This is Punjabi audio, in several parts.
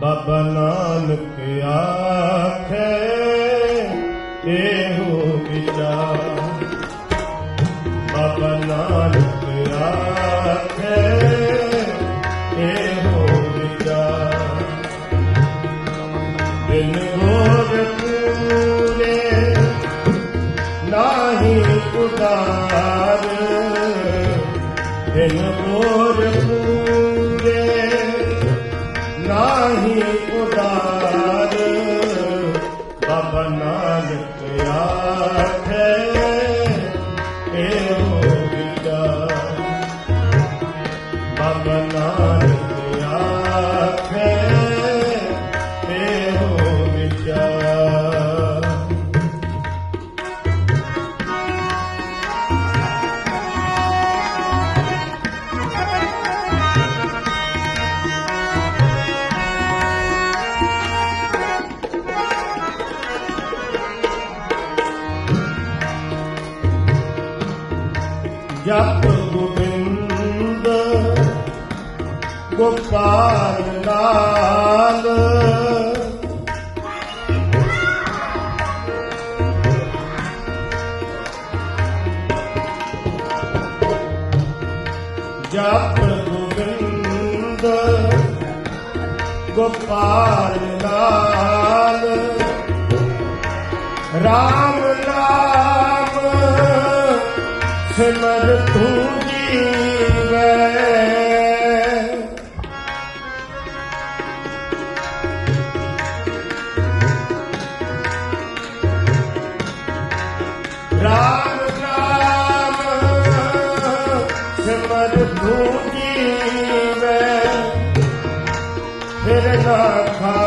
ਬਾਬਾ ਨਾਨਕ ਆਖੇ, ਇਹੋ ਵਿਚਾਰ। ਬਾਬਾ ਨਾਨਕ ਆਖੇ, ਇਹੋ ਵਿਚਾਰ। ਬਿਨ ਗੋਰ ਪੂਰੇ, ਨਾਹੀ ਉਦਾਰ ਬਿਨ ਗੋਰ ਪੂਰੇ ਜਪ ਗੋਬਿੰਦ ਗੋਪਾਲ ਲਾਲ। ਜਪ ਗੋਬਿੰਦ ਗੋਪਾਲ ਲਾਲ। ਰਾਮ ਸਿਮਰ ਤੂੰ ਜੀਵੈ। ਰਾਮ ਨਾਮ ਸਿਮਰ ਤੂੰ ਜੀਵੈ। ਫਿਰ ਨਾ ਖਾਈ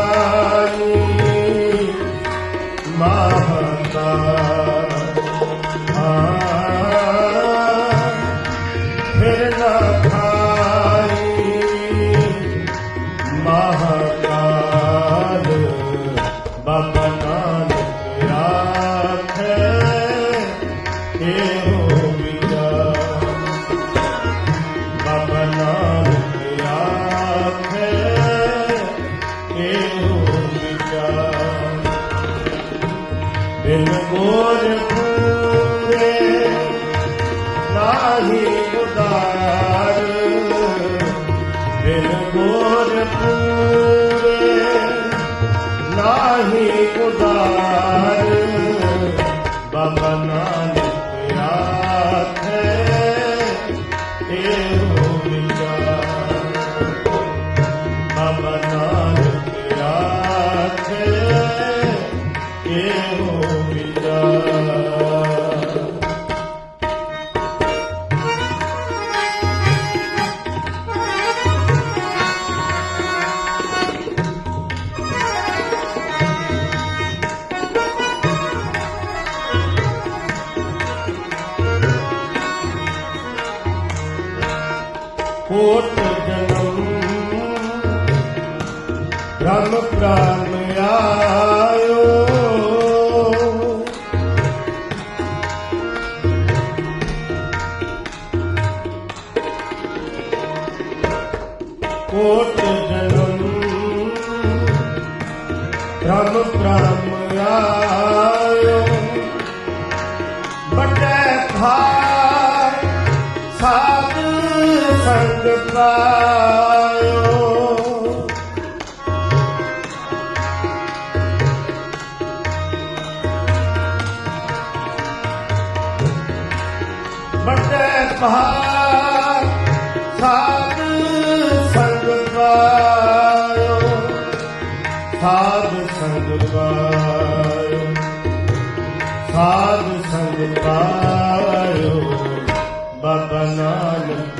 ਬਿਨ ਗੋਰ ਪੂਰੇ ਨਾਹੀ ਕੋਟ ਜਨਮ ਬ੍ਰਹਮ ਪ੍ਰਾਨ ਆਇਓ। ਕੋਟ ਜਨਮ ਬ੍ਰਹਮ ਸੰਗ ਪਾਇਓ ਵੱਡੇ ਭਾਰ ਸਾਧ ਸੰਗ ਪਾਇਓ ਸਾਧ ਸੰਗ ਪਾਇਓ ਸਾਧ ਸੰਗ ਪਾਇਓ ਬਾਬਾ ਨਾਨਕ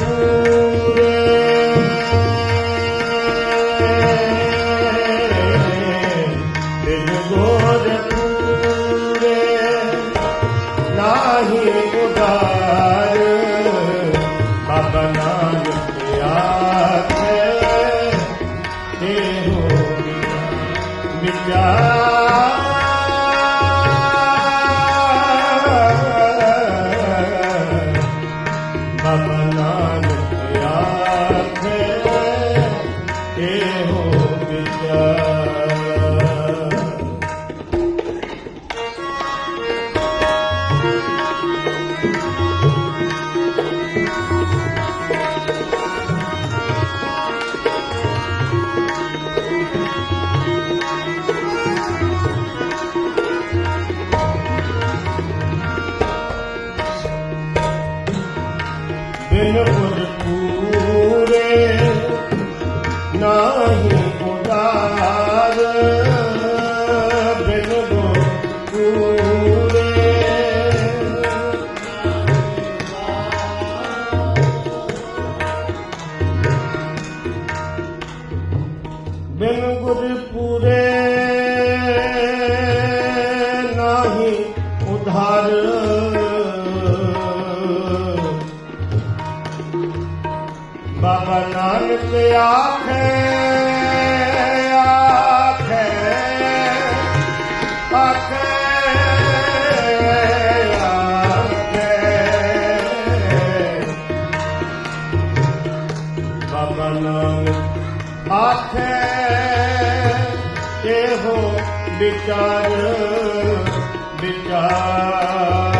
नानक यार ਬਿਨ ਗੁਰ ਪੂਰੇ ਨਾਹੀ ਵਿਚਾਰ ਵਿਚਾਰ।